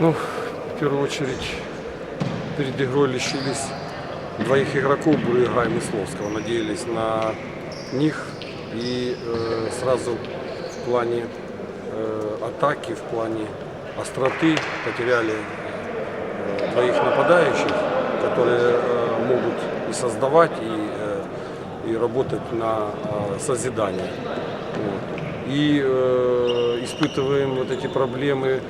Ну, в первую очередь, перед игрой лишились двоих игроков, Бурига и Мысловского. Надеялись на них и э, сразу в плане э, атаки, в плане остроты потеряли э, двоих нападающих, которые э, могут и создавать, и, э, и работать на э, созидание. Вот. И э, испытываем вот эти проблемы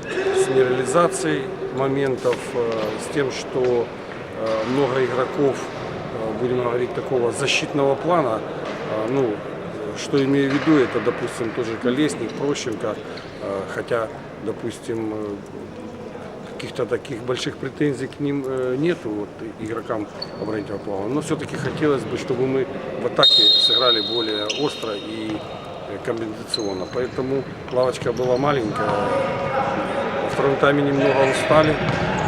нереализацией моментов, э, с тем, что э, много игроков, э, будем говорить, такого защитного плана, ну, что имею в виду, это, допустим, тоже Колесник, Прощенко, хотя, допустим, каких-то таких больших претензий к ним нету, вот, игрокам оборонительного плана. Но все-таки хотелось бы, чтобы мы в атаке сыграли более остро и комбинационно. Поэтому лавочка была маленькая. Тайме немного устали,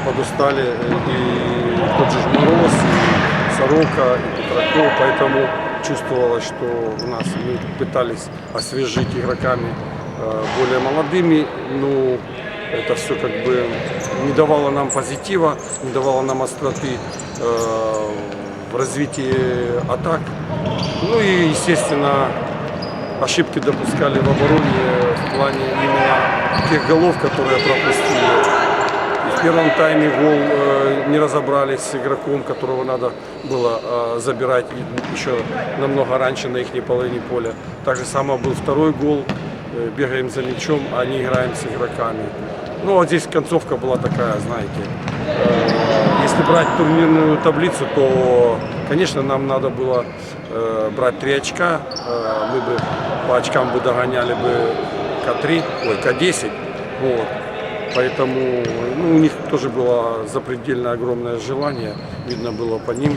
подустали и тот же Мороз, и Сорока, и Петраков, поэтому чувствовалось, что у нас мы пытались освежить игроками э, более молодыми, ну, это все как бы не давало нам позитива, не давало нам остроты э, в развитии атак. Ну и, естественно, ошибки допускали в обороне в плане именно тех голов, которые пропустили. И в первом тайме гол э, не разобрались с игроком, которого надо было э, забирать еще намного раньше на их половине поля. Так же самое был второй гол. Э, бегаем за мячом, а не играем с игроками. Ну, вот здесь концовка была такая, знаете. э, Если брать турнирную таблицу, то, конечно, нам надо было э, брать три очка. Э, мы бы по очкам бы догоняли бы К3, ой, К10. Вот. Поэтому ну, у них тоже было запредельно огромное желание, видно было по ним.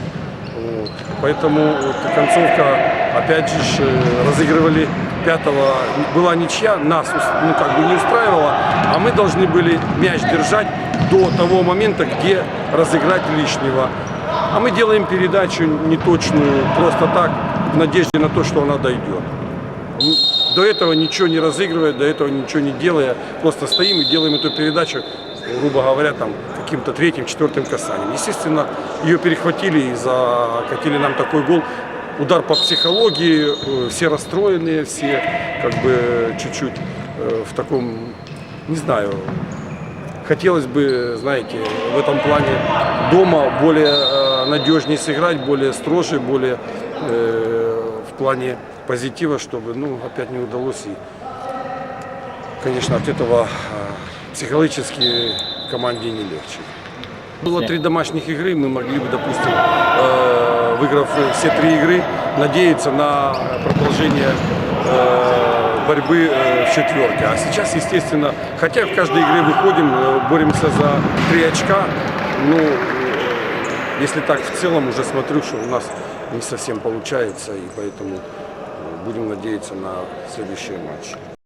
Вот. Поэтому вот концовка, опять же, разыгрывали пятого, была ничья, нас ну, как бы не устраивала, а мы должны были мяч держать до того момента, где разыграть лишнего. А мы делаем передачу неточную, просто так, в надежде на то, что она дойдет. До этого ничего не разыгрывая, до этого ничего не делая, просто стоим и делаем эту передачу, грубо говоря, там каким-то третьим, четвертым касанием. Естественно, ее перехватили и закатили нам такой гол. Удар по психологии, э, все расстроенные, все как бы чуть-чуть э, в таком, не знаю, хотелось бы, знаете, в этом плане дома более э, надежнее сыграть, более строже, более плане позитива, чтобы, ну, опять не удалось. И, конечно, от этого э, психологически команде не легче. Было три домашних игры, мы могли бы, допустим, э, выиграв все три игры, надеяться на продолжение э, борьбы э, в четверке. А сейчас, естественно, хотя в каждой игре выходим, боремся за три очка, ну, если так в целом уже смотрю, что у нас не совсем получается, и поэтому будем надеяться на следующие матчи.